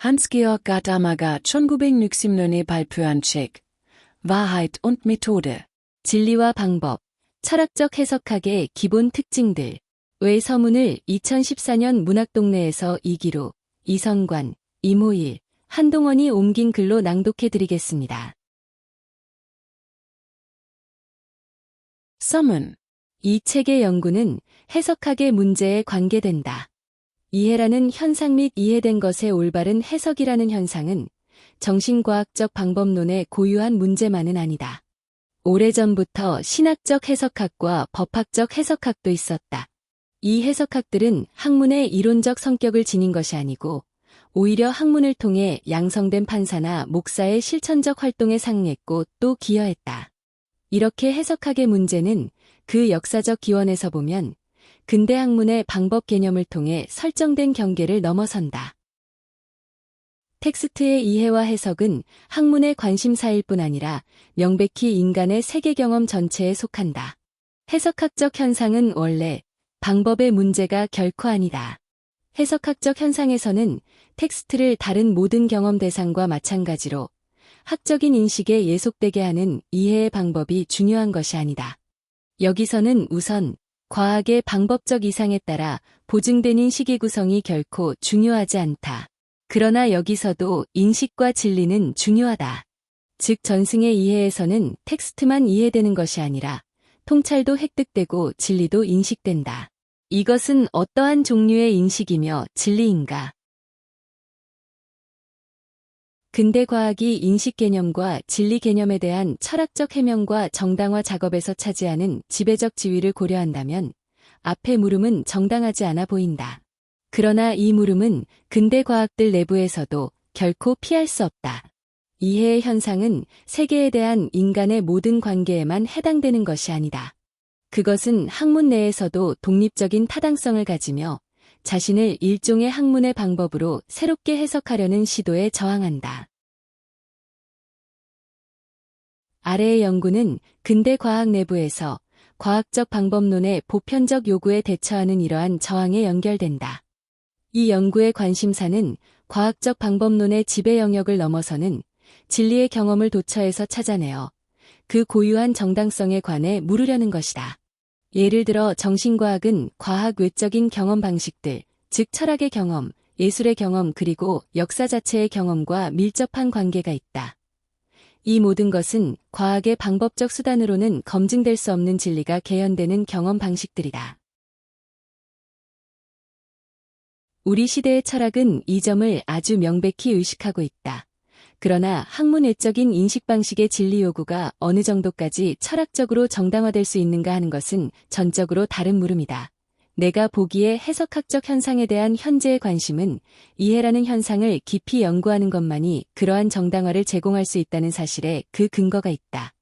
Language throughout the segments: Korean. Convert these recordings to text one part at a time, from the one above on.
Hans-Georg Gadamer 천구백 육십년에 발표한 책 Wahrheit und Methode 진리와 방법, 철학적 해석학의 기본 특징들 외 서문을 2014년 문학동네에서 이기로, 이성관, 이모일, 한동원이 옮긴 글로 낭독해드리겠습니다. Summon 이 책의 연구는 해석학의 문제에 관계된다. 이해라는 현상 및 이해된 것의 올바른 해석이라는 현상은 정신과학적 방법론의 고유한 문제만은 아니다. 오래전부터 신학적 해석학과 법학적 해석학도 있었다. 이 해석학들은 학문의 이론적 성격을 지닌 것이 아니고 오히려 학문을 통해 양성된 판사나 목사의 실천적 활동에 상응했고 또 기여했다. 이렇게 해석학의 문제는 그 역사적 기원에서 보면 근대 학문의 방법 개념을 통해 설정된 경계를 넘어선다. 텍스트의 이해와 해석은 학문의 관심사일 뿐 아니라 명백히 인간의 세계 경험 전체에 속한다. 해석학적 현상은 원래 방법의 문제가 결코 아니다. 해석학적 현상에서는 텍스트를 다른 모든 경험 대상과 마찬가지로 학적인 인식에 예속되게 하는 이해의 방법이 중요한 것이 아니다. 여기서는 우선 과학의 방법적 이상에 따라 보증된 인식의 구성이 결코 중요하지 않다. 그러나 여기서도 인식과 진리는 중요하다. 즉 전승의 이해에서는 텍스트만 이해되는 것이 아니라 통찰도 획득되고 진리도 인식된다. 이것은 어떠한 종류의 인식이며 진리인가? 근대 과학이 인식 개념과 진리 개념에 대한 철학적 해명과 정당화 작업에서 차지하는 지배적 지위를 고려한다면 앞의 물음은 정당하지 않아 보인다. 그러나 이 물음은 근대 과학들 내부에서도 결코 피할 수 없다. 이해의 현상은 세계에 대한 인간의 모든 관계에만 해당되는 것이 아니다. 그것은 학문 내에서도 독립적인 타당성을 가지며 자신을 일종의 학문의 방법으로 새롭게 해석하려는 시도에 저항한다. 아래의 연구는 근대 과학 내부에서 과학적 방법론의 보편적 요구에 대처하는 이러한 저항에 연결된다. 이 연구의 관심사는 과학적 방법론의 지배 영역을 넘어서는 진리의 경험을 도처에서 찾아내어 그 고유한 정당성에 관해 물으려는 것이다. 예를 들어 정신과학은 과학 외적인 경험 방식들, 즉 철학의 경험, 예술의 경험 그리고 역사 자체의 경험과 밀접한 관계가 있다. 이 모든 것은 과학의 방법적 수단으로는 검증될 수 없는 진리가 개연되는 경험 방식들이다. 우리 시대의 철학은 이 점을 아주 명백히 의식하고 있다. 그러나 학문 외적인 인식 방식의 진리 요구가 어느 정도까지 철학적으로 정당화될 수 있는가 하는 것은 전적으로 다른 물음이다. 내가 보기에 해석학적 현상에 대한 현재의 관심은 이해라는 현상을 깊이 연구하는 것만이 그러한 정당화를 제공할 수 있다는 사실에 그 근거가 있다.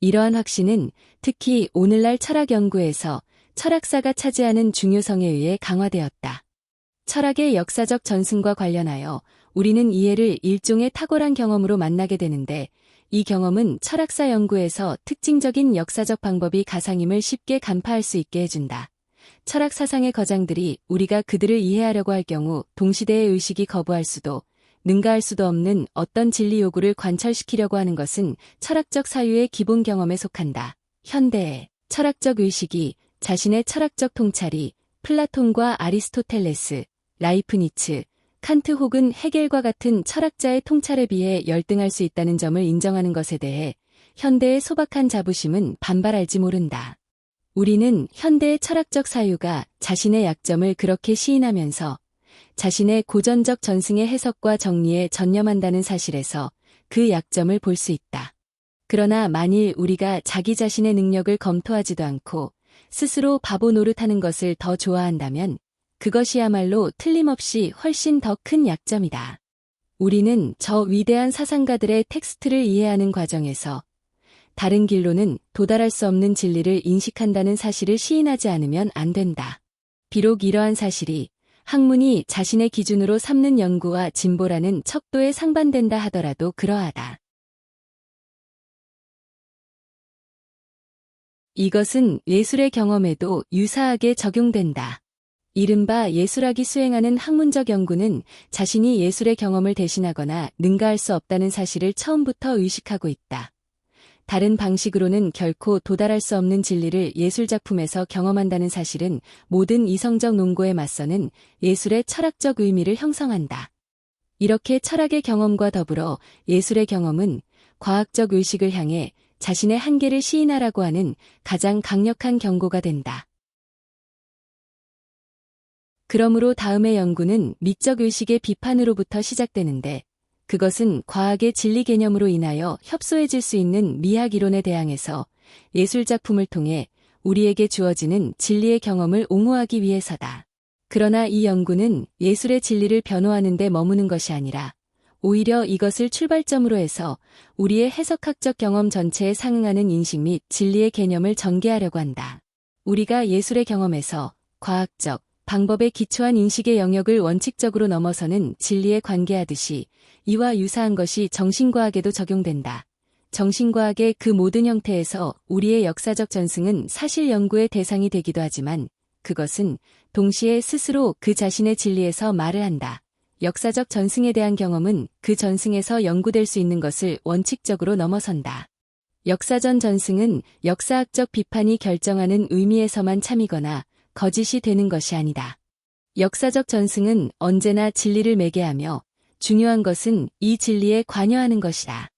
이러한 확신은 특히 오늘날 철학 연구에서 철학사가 차지하는 중요성에 의해 강화되었다. 철학의 역사적 전승과 관련하여 우리는 이해를 일종의 탁월한 경험으로 만나게 되는데 이 경험은 철학사 연구에서 특징적인 역사적 방법이 가상임을 쉽게 간파할 수 있게 해준다. 철학 사상의 거장들이 우리가 그들을 이해하려고 할 경우 동시대의 의식이 거부할 수도 능가할 수도 없는 어떤 진리 요구를 관철시키려고 하는 것은 철학적 사유의 기본 경험에 속한다. 현대의 철학적 의식이 자신의 철학적 통찰이 플라톤과 아리스토텔레스, 라이프니츠, 칸트 혹은 헤겔과 같은 철학자의 통찰에 비해 열등할 수 있다는 점을 인정하는 것에 대해 현대의 소박한 자부심은 반발할지 모른다. 우리는 현대의 철학적 사유가 자신의 약점을 그렇게 시인하면서 자신의 고전적 전승의 해석과 정리에 전념한다는 사실에서 그 약점을 볼 수 있다. 그러나 만일 우리가 자기 자신의 능력을 검토하지도 않고 스스로 바보 노릇하는 것을 더 좋아한다면 그것이야말로 틀림없이 훨씬 더 큰 약점이다. 우리는 저 위대한 사상가들의 텍스트를 이해하는 과정에서 다른 길로는 도달할 수 없는 진리를 인식한다는 사실을 시인하지 않으면 안 된다. 비록 이러한 사실이 학문이 자신의 기준으로 삼는 연구와 진보라는 척도에 상반된다 하더라도 그러하다. 이것은 예술의 경험에도 유사하게 적용된다. 이른바 예술학이 수행하는 학문적 연구는 자신이 예술의 경험을 대신하거나 능가할 수 없다는 사실을 처음부터 의식하고 있다. 다른 방식으로는 결코 도달할 수 없는 진리를 예술작품에서 경험한다는 사실은 모든 이성적 논고에 맞서는 예술의 철학적 의미를 형성한다. 이렇게 철학의 경험과 더불어 예술의 경험은 과학적 의식을 향해 자신의 한계를 시인하라고 하는 가장 강력한 경고가 된다. 그러므로 다음의 연구는 미적 의식의 비판으로부터 시작되는데 그것은 과학의 진리 개념으로 인하여 협소해질 수 있는 미학 이론에 대항해서 예술작품을 통해 우리에게 주어지는 진리의 경험을 옹호하기 위해서다. 그러나 이 연구는 예술의 진리를 변호하는 데 머무는 것이 아니라 오히려 이것을 출발점으로 해서 우리의 해석학적 경험 전체에 상응하는 인식 및 진리의 개념을 전개하려고 한다. 우리가 예술의 경험에서 과학적, 방법에 기초한 인식의 영역을 원칙적으로 넘어서는 진리에 관계하듯이 이와 유사한 것이 정신과학에도 적용된다. 정신과학의 그 모든 형태에서 우리의 역사적 전승은 사실 연구의 대상이 되기도 하지만 그것은 동시에 스스로 그 자신의 진리에서 말을 한다. 역사적 전승에 대한 경험은 그 전승에서 연구될 수 있는 것을 원칙적으로 넘어선다. 역사전 전승은 역사학적 비판이 결정하는 의미에서만 참이거나 거짓이 되는 것이 아니다. 역사적 전승은 언제나 진리를 매개하며 중요한 것은 이 진리에 관여하는 것이다.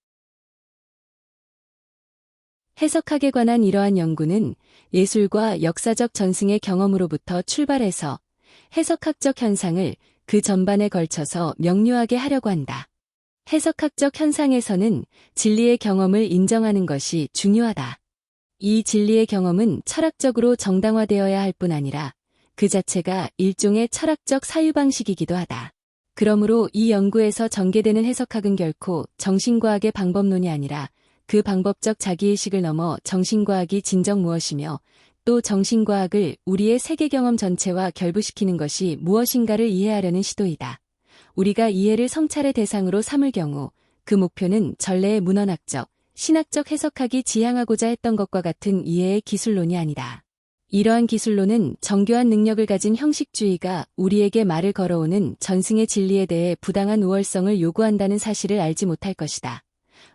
해석학에 관한 이러한 연구는 예술과 역사적 전승의 경험으로부터 출발해서 해석학적 현상을 그 전반에 걸쳐서 명료하게 하려고 한다. 해석학적 현상에서는 진리의 경험을 인정하는 것이 중요하다. 이 진리의 경험은 철학적으로 정당화되어야 할 뿐 아니라 그 자체가 일종의 철학적 사유방식이기도 하다. 그러므로 이 연구에서 전개되는 해석학은 결코 정신과학의 방법론이 아니라 그 방법적 자기의식을 넘어 정신과학이 진정 무엇이며 또 정신과학을 우리의 세계 경험 전체와 결부시키는 것이 무엇인가를 이해하려는 시도이다. 우리가 이해를 성찰의 대상으로 삼을 경우 그 목표는 전례의 문헌학적, 신학적 해석학이 지향하고자 했던 것과 같은 이해의 기술론이 아니다. 이러한 기술론은 정교한 능력을 가진 형식주의가 우리에게 말을 걸어오는 전승의 진리에 대해 부당한 우월성을 요구한다는 사실을 알지 못할 것이다.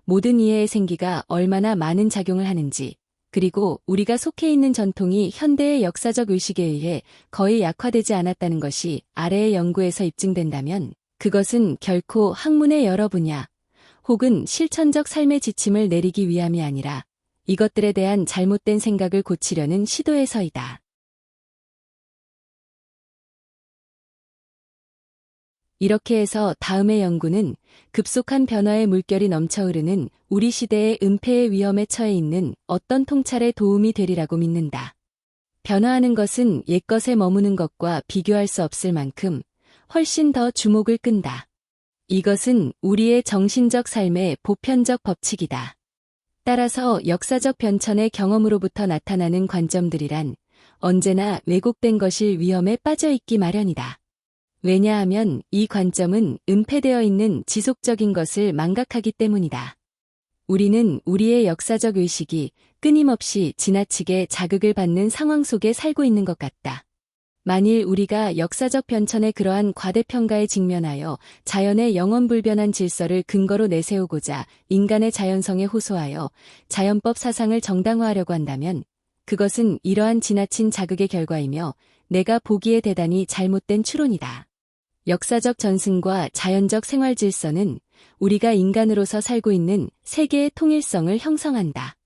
모든 이해의 생기가 얼마나 많은 작용을 하는지, 그리고 우리가 속해 있는 전통이 현대의 역사적 의식에 의해 거의 약화되지 않았다는 것이 아래의 연구에서 입증된다면 그것은 결코 학문의 여러 분야 혹은 실천적 삶의 지침을 내리기 위함이 아니라 이것들에 대한 잘못된 생각을 고치려는 시도에서이다. 이렇게 해서 다음의 연구는 급속한 변화의 물결이 넘쳐 흐르는 우리 시대의 은폐의 위험에 처해 있는 어떤 통찰에 도움이 되리라고 믿는다. 변화하는 것은 옛것에 머무는 것과 비교할 수 없을 만큼 훨씬 더 주목을 끈다. 이것은 우리의 정신적 삶의 보편적 법칙이다. 따라서 역사적 변천의 경험으로부터 나타나는 관점들이란 언제나 왜곡된 것일 위험에 빠져 있기 마련이다. 왜냐하면 이 관점은 은폐되어 있는 지속적인 것을 망각하기 때문이다. 우리는 우리의 역사적 의식이 끊임없이 지나치게 자극을 받는 상황 속에 살고 있는 것 같다. 만일 우리가 역사적 변천의 그러한 과대평가에 직면하여 자연의 영원불변한 질서를 근거로 내세우고자 인간의 자연성에 호소하여 자연법 사상을 정당화하려고 한다면 그것은 이러한 지나친 자극의 결과이며 내가 보기에 대단히 잘못된 추론이다. 역사적 전승과 자연적 생활 질서는 우리가 인간으로서 살고 있는 세계의 통일성을 형성한다.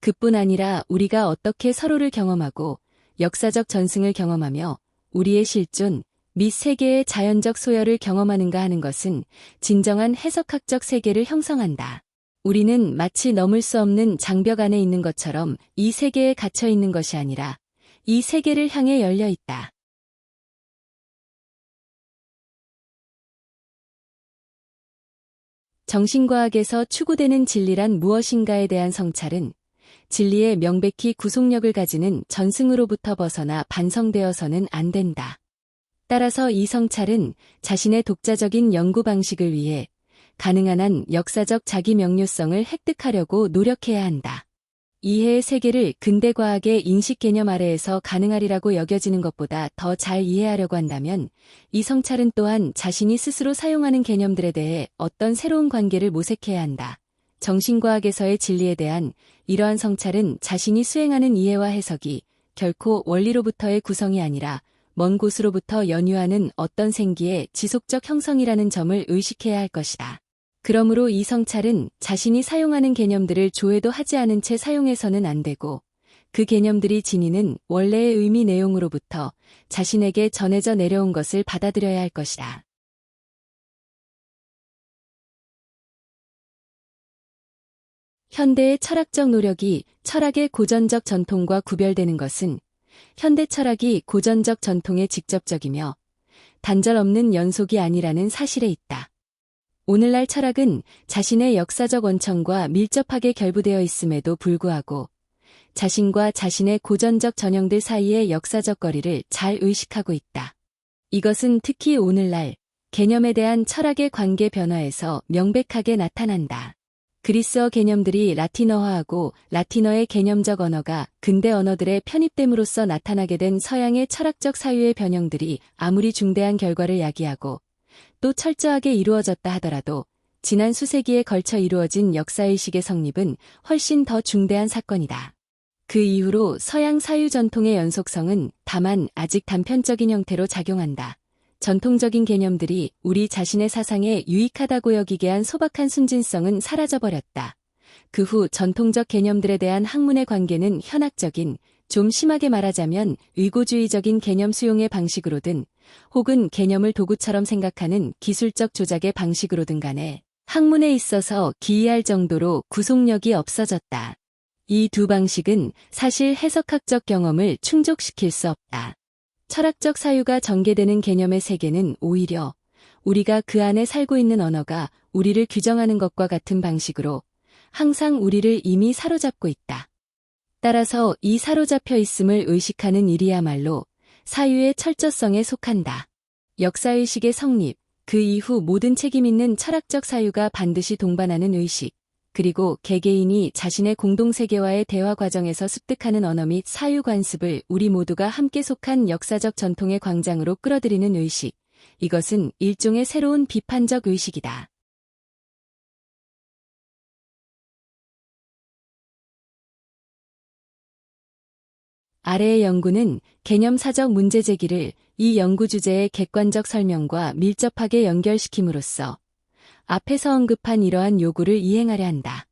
그뿐 아니라 우리가 어떻게 서로를 경험하고 역사적 전승을 경험하며 우리의 실존 및 세계의 자연적 소열을 경험하는가 하는 것은 진정한 해석학적 세계를 형성한다. 우리는 마치 넘을 수 없는 장벽 안에 있는 것처럼 이 세계에 갇혀 있는 것이 아니라 이 세계를 향해 열려 있다. 정신과학에서 추구되는 진리란 무엇인가에 대한 성찰은 진리의 명백히 구속력을 가지는 전승으로부터 벗어나 반성되어서는 안 된다. 따라서 이 성찰은 자신의 독자적인 연구 방식을 위해 가능한 한 역사적 자기 명료성을 획득하려고 노력해야 한다. 이해의 세계를 근대 과학의 인식 개념 아래에서 가능하리라고 여겨지는 것보다 더 잘 이해하려고 한다면 이 성찰은 또한 자신이 스스로 사용하는 개념들에 대해 어떤 새로운 관계를 모색해야 한다. 정신과학에서의 진리에 대한 이러한 성찰은 자신이 수행하는 이해와 해석이 결코 원리로부터의 구성이 아니라 먼 곳으로부터 연유하는 어떤 생기의 지속적 형성이라는 점을 의식해야 할 것이다. 그러므로 이 성찰은 자신이 사용하는 개념들을 조회도 하지 않은 채 사용해서는 안 되고 그 개념들이 지니는 원래의 의미 내용으로부터 자신에게 전해져 내려온 것을 받아들여야 할 것이다. 현대의 철학적 노력이 철학의 고전적 전통과 구별되는 것은 현대 철학이 고전적 전통의 직접적이며 단절 없는 연속이 아니라는 사실에 있다. 오늘날 철학은 자신의 역사적 원천과 밀접하게 결부되어 있음에도 불구하고 자신과 자신의 고전적 전형들 사이의 역사적 거리를 잘 의식하고 있다. 이것은 특히 오늘날 개념에 대한 철학의 관계 변화에서 명백하게 나타난다. 그리스어 개념들이 라틴어화하고 라틴어의 개념적 언어가 근대 언어들의 편입됨으로써 나타나게 된 서양의 철학적 사유의 변형들이 아무리 중대한 결과를 야기하고 또 철저하게 이루어졌다 하더라도 지난 수세기에 걸쳐 이루어진 역사의식의 성립은 훨씬 더 중대한 사건이다. 그 이후로 서양 사유 전통의 연속성은 다만 아직 단편적인 형태로 작용한다. 전통적인 개념들이 우리 자신의 사상에 유익하다고 여기게 한 소박한 순진성은 사라져버렸다. 그 후 전통적 개념들에 대한 학문의 관계는 현학적인, 좀 심하게 말하자면 의고주의적인 개념 수용의 방식으로든 혹은 개념을 도구처럼 생각하는 기술적 조작의 방식으로든 간에 학문에 있어서 기이할 정도로 구속력이 없어졌다. 이 두 방식은 사실 해석학적 경험을 충족시킬 수 없다. 철학적 사유가 전개되는 개념의 세계는 오히려 우리가 그 안에 살고 있는 언어가 우리를 규정하는 것과 같은 방식으로 항상 우리를 이미 사로잡고 있다. 따라서 이 사로잡혀 있음을 의식하는 일이야말로 사유의 철저성에 속한다. 역사의식의 성립, 그 이후 모든 책임 있는 철학적 사유가 반드시 동반하는 의식, 그리고 개개인이 자신의 공동세계와의 대화 과정에서 습득하는 언어 및 사유 관습을 우리 모두가 함께 속한 역사적 전통의 광장으로 끌어들이는 의식. 이것은 일종의 새로운 비판적 의식이다. 아래의 연구는 개념사적 문제 제기를 이 연구 주제의 객관적 설명과 밀접하게 연결시킴으로써 앞에서 언급한 이러한 요구를 이행하려 한다.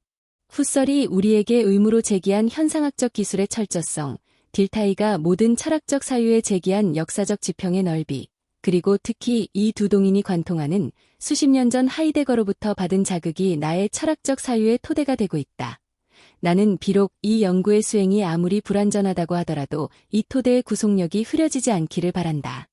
후설이 우리에게 의무로 제기한 현상학적 기술의 철저성, 딜타이가 모든 철학적 사유에 제기한 역사적 지평의 넓이, 그리고 특히 이 두 동인이 관통하는 수십 년 전 하이데거로부터 받은 자극이 나의 철학적 사유의 토대가 되고 있다. 나는 비록 이 연구의 수행이 아무리 불완전하다고 하더라도 이 토대의 구속력이 흐려지지 않기를 바란다.